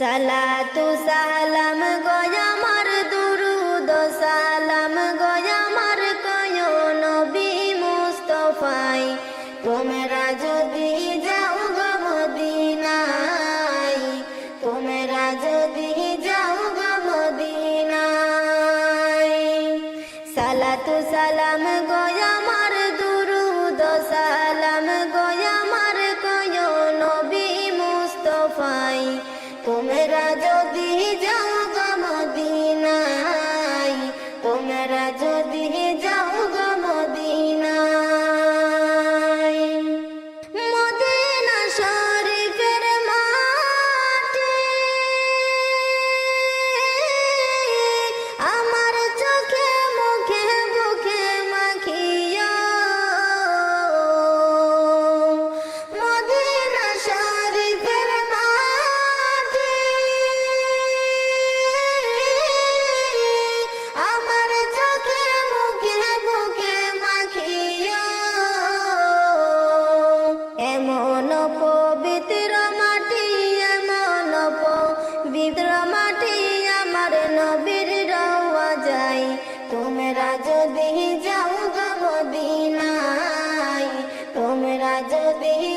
সালাতু সালাম গয়ামার দুরুদ, সালাম গয়ামার কয় নবী মুস্তফাই। তোমরা যদি যাও গো মদিনায় তোমরা যদি যাও গো মদিনায়। সালাতু সালাম তোমরা তোমরা যদি যাও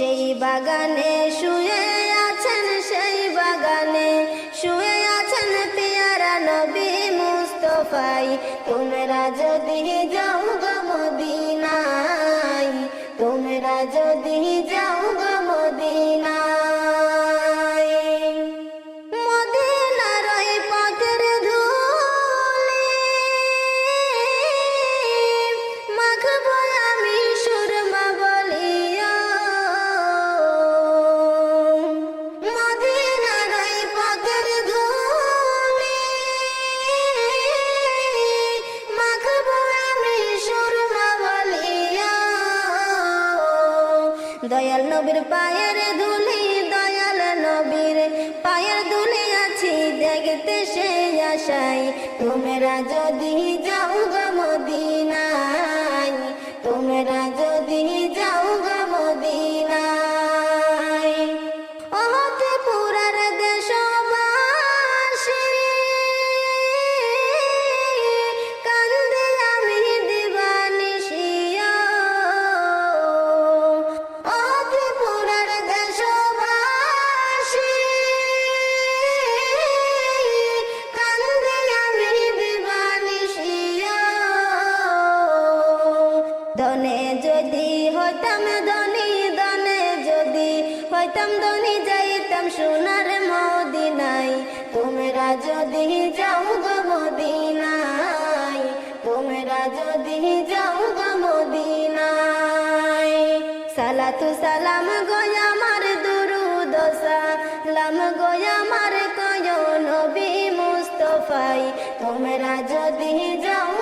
সেই বাগানে শুয়ে আছেন, সেই বাগানে শুয়ে আছেন পিয়ারা নবী মুস্তফাই। তোমরা যদি যাও গো তোমরা যদি যাও গো দয়াল নবীর পায়ের ধুলি, দয়াল নবীর পায়ের ধুলি আছি, দেখতে সে আশাই তোমরা যদি যাও ধনে যদি হইতাম ধনী ধনে যদি হইতাম ধনী যাইতাম সোনার মদিনাই তোমরা যদি যাও গো মদিনাই তোমরা যদি যাও গো মদিনাই সালাতু সালাম গয়া আমার দুরুদ সালাম গয়া আমার কয় নবী মুস্তফাই। তোমরা যদি যাও